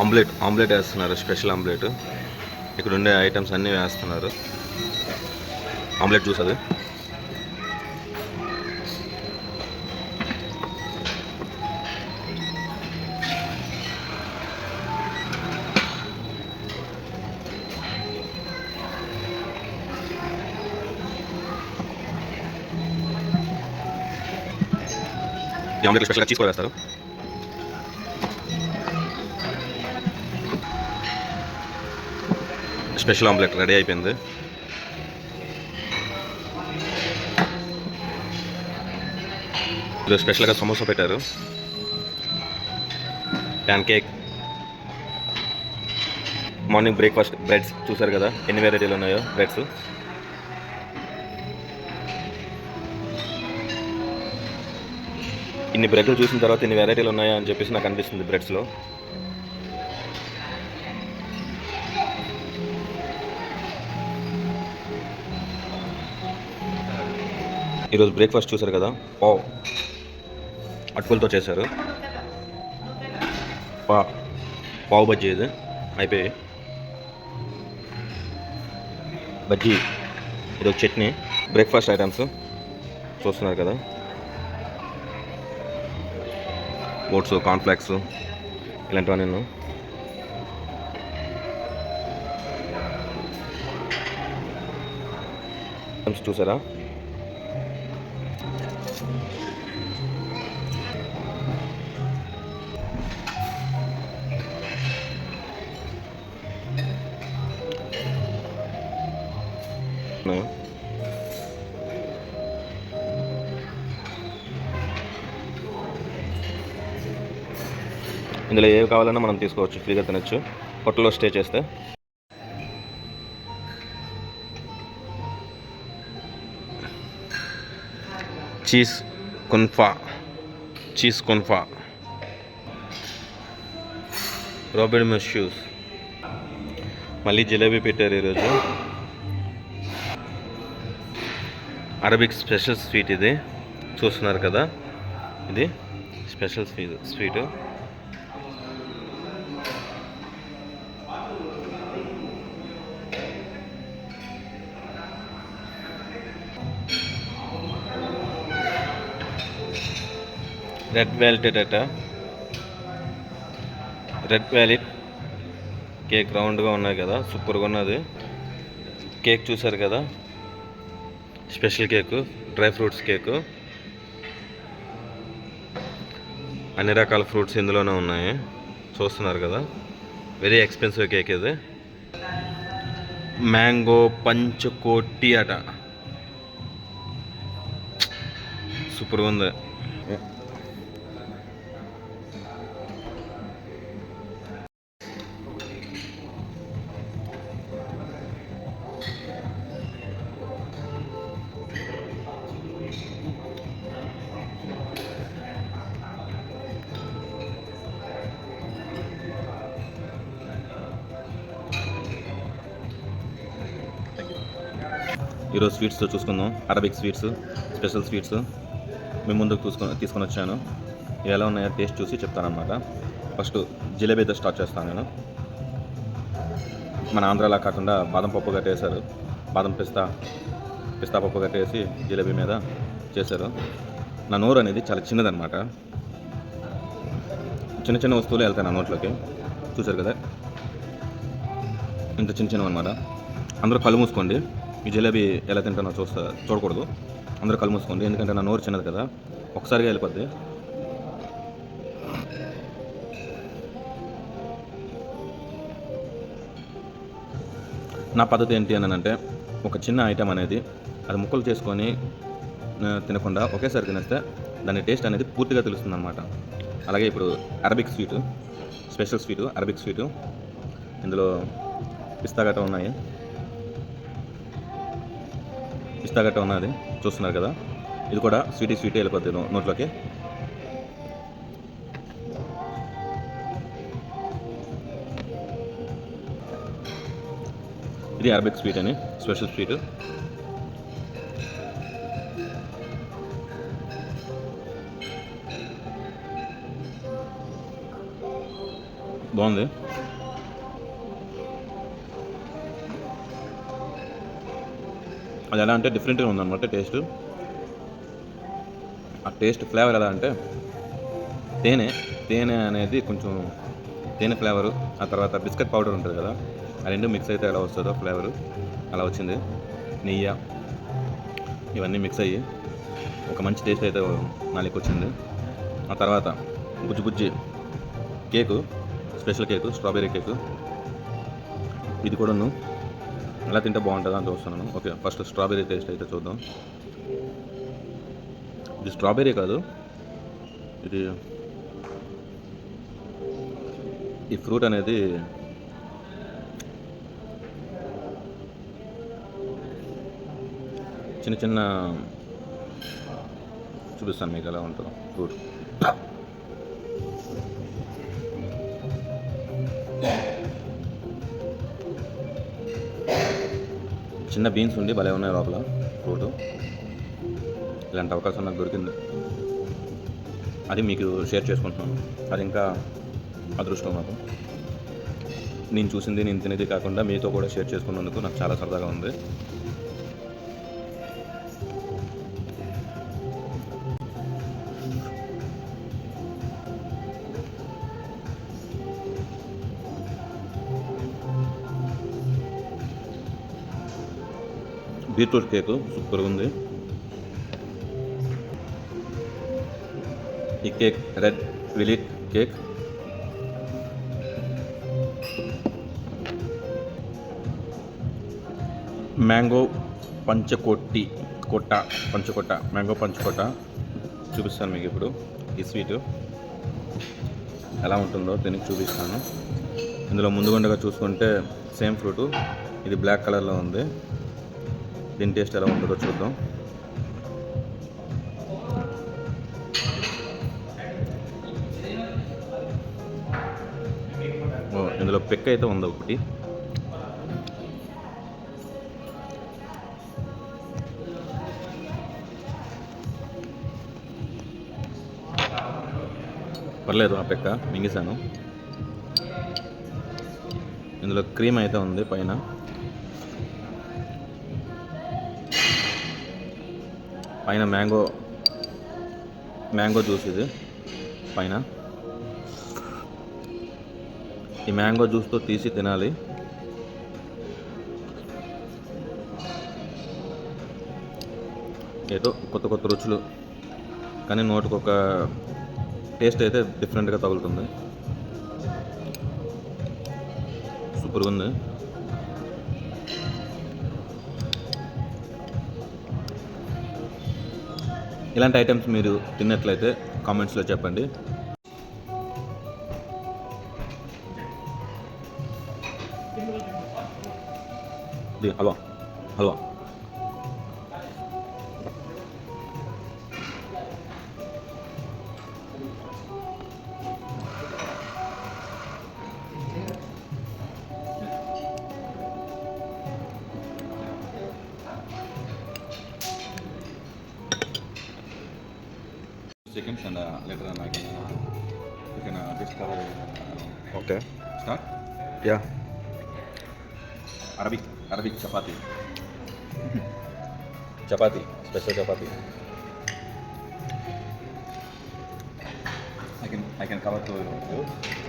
Omelette omelette వేస్తున్నారు special omelette. ఇక్కడ ఉండే ఐటమ్స్ అన్నీ వేస్తున్నారు. ఆమ్లెట్ జ్యూస్ అది. ఆమ్లెట్ స్పెషల్గా చీజ్ వేస్తారు. స్పెషల్ ఆమ్లెట్ రెడీ అయిపోయింది. ఇది స్పెషల్గా సమోసా పెట్టారు. Pancake morning breakfast breads చూసారు కదా ఎన్ని వెరైటీలు ఉన్నాయో బ్రెడ్స్. ఇన్ని బ్రెడ్లు చూసిన తర్వాత ఇన్ని వెరైటీలు ఉన్నాయా అని చెప్పేసి నాకు అనిపిస్తుంది బ్రెడ్స్లో. ఈరోజు బ్రేక్ఫాస్ట్ చూసారు కదా? పావ్. అటుకులతో చేశారు. పా. పావు బజ్జీ ఇది. అయిపోయి. బజ్జీ. ఇది చట్నీ. Breakfast items. చూస్తున్నారు కదా? ఓట్స్ కార్న్ఫ్లాక్స్ ఇలాంటివన్నీ నేను ఐటమ్స్ చూసారా? ఇందులో ఏవి కావాలన్నా మనం తీసుకోవచ్చు ఫ్రీగా తినచ్చు. హోటల్లో స్టే చేస్తే. చీజ్ కొన్ఫా. చీజ్ కొన్ఫా. రాబర్ట్ మష్యూస్ మళ్ళీ జిలేబీ పెట్టారు ఈరోజు. అరబిక్ స్పెషల్ స్వీట్ ఇది. చూస్తున్నారు కదా? ఇది special sweet sweet. Red velvet అట రెడ్ వ్యాలిట్ కేక్ రౌండ్గా ఉన్నాయి కదా సూపర్గా ఉన్నది. కేక్ చూసారు కదా? Special cake dry fruits cake అన్ని రకాల ఫ్రూట్స్ ఇందులోనే ఉన్నాయి. చూస్తున్నారు కదా? వెరీ ఎక్స్పెన్సివ్ కేక్ ఇది. మ్యాంగో పంచకోటి అట. సూపర్గా ఉంది. ఈరోజు స్వీట్స్ చూసుకుందాం. Arabic sweets special sweets. మేము ముందుకు తీసుకొని తీసుకొని వచ్చాను. ఎలా ఉన్నాయో టేస్ట్ చూసి చెప్తానమాట ఫస్ట్ జిలేబీతో స్టార్ట్ చేస్తాను నేను. మన ఆంధ్రాలా కాకుండా బాదం పప్పు కట్టేశారు. బాదం పిస్తా పిస్తా పప్పు కట్టేసి జిలేబీ మీద చేశారు. నా నోరు అనేది చాలా చిన్నదనమాట చిన్న చిన్న వస్తువులు వెళ్తాయి నా నోట్లోకి. చూశారు కదా? ఇంత చిన్న చిన్నవి అనమాట అందరూ కళ్ళు మూసుకోండి. ఈ జిలేబీ ఎలా తింటానో చూస్తా చూడకూడదు. అందరూ కళ్ళు మూసుకోండి ఎందుకంటే నా నోరు చిన్నది కదా. ఒకసారిగా వెళ్ళిపోద్ది. నా పద్ధతి ఏంటి అని అంటే ఒక చిన్న ఐటెం అనేది అది ముక్కలు చేసుకొని తినకుండా ఒకేసారి తినేస్తే దాని టేస్ట్ అనేది పూర్తిగా తెలుస్తుంది అనమాట అలాగే ఇప్పుడు Arabic sweet special sweet Arabic sweet. ఇందులో పిస్తా గట్ట ఉన్నాయి. పిస్తా గట్ట ఉన్నది చూస్తున్నారు కదా. ఇది కూడా స్వీటీ స్వీటీ వెళ్ళిపోతుంది నోట్లోకి. ఇది అరబిక్ స్వీట్ అని స్పెషల్ స్వీట్. బాగుంది. అది ఎలా అంటే డిఫరెంట్గా ఉందన్నమాట టేస్ట్ ఆ టేస్ట్ ఫ్లేవర్ ఎలా అంటే తేనె తేనె అనేది కొంచెం తేనె ఫ్లేవరు ఆ తర్వాత బిస్కెట్ పౌడర్ ఉంటుంది కదా ఆ రెండు మిక్స్ అయితే ఎలా వస్తుందో ఫ్లేవరు అలా వచ్చింది. నెయ్యి ఇవన్నీ మిక్స్ అయ్యి ఒక మంచి టేస్ట్ అయితే నాలుగు వచ్చింది ఆ తర్వాత బుజ్జి బుజ్జి cake special cake strawberry cake ఇది కూడాను ఎలా తింటే బాగుంటుందా అని చూస్తున్నాను. ఓకే ఫస్ట్ స్ట్రాబెర్రీ టేస్ట్ అయితే చూద్దాం. ఇది స్ట్రాబెర్రీ కాదు. ఇది ఈ ఫ్రూట్ అనేది చిన్న చిన్న చూపిస్తాను మీకు ఎలా ఉంటుందో ఫ్రూట్. చిన్న బీన్స్ ఉండి భలే ఉన్నాయి లోపల ఫ్రూట్. ఇలాంటి అవకాశం నాకు దొరికింది. అది మీకు షేర్ చేసుకుంటున్నాను. అది ఇంకా అదృష్టం నాకు నేను చూసింది నేను తినేది కాకుండా మీతో కూడా షేర్ చేసుకున్నందుకు నాకు చాలా సరదాగా ఉంది. బీట్రూట్ కేకు సూపర్గా ఉంది. ఈ cake red velvet cake. Mango పంచకొట్టి కొట్ట పంచకొట్ట మ్యాంగో పంచకొట్ట చూపిస్తాను మీకు ఇప్పుడు ఈ స్వీట్. ఎలా ఉంటుందో దీనికి చూపిస్తాను. ఇందులో ముందుగుండగా చూసుకుంటే సేమ్ ఫ్రూట్ ఇది బ్లాక్ కలర్లో ఉంది. దీని టేస్ట్ ఎలా ఉంటుందో చూద్దాం. ఇందులో పెక్క అయితే ఉంది ఒకటి. పర్లేదు ఆ పెక్క మింగిసాను ఇందులో క్రీమ్ అయితే ఉంది పైన. పైన మ్యాంగో మ్యాంగో జ్యూస్ ఇది పైన. ఈ మ్యాంగో జ్యూస్తో తీసి తినాలి. ఏదో కొత్త కొత్త రుచులు కానీ నోటికి ఒక టేస్ట్ అయితే డిఫరెంట్గా తగులుతుంది. సూపర్గా ఉంది. ఇలాంటి ఐటమ్స్ మీరు తిన్నట్లయితే కామెంట్స్లో చెప్పండి. Hello halwa halwa. Seconds and uh, later on I can uh, you can uh, just cover uh, Okay. start Yeah. Arabic Arabic chapati. Chapati special chapati. I can I can cover to you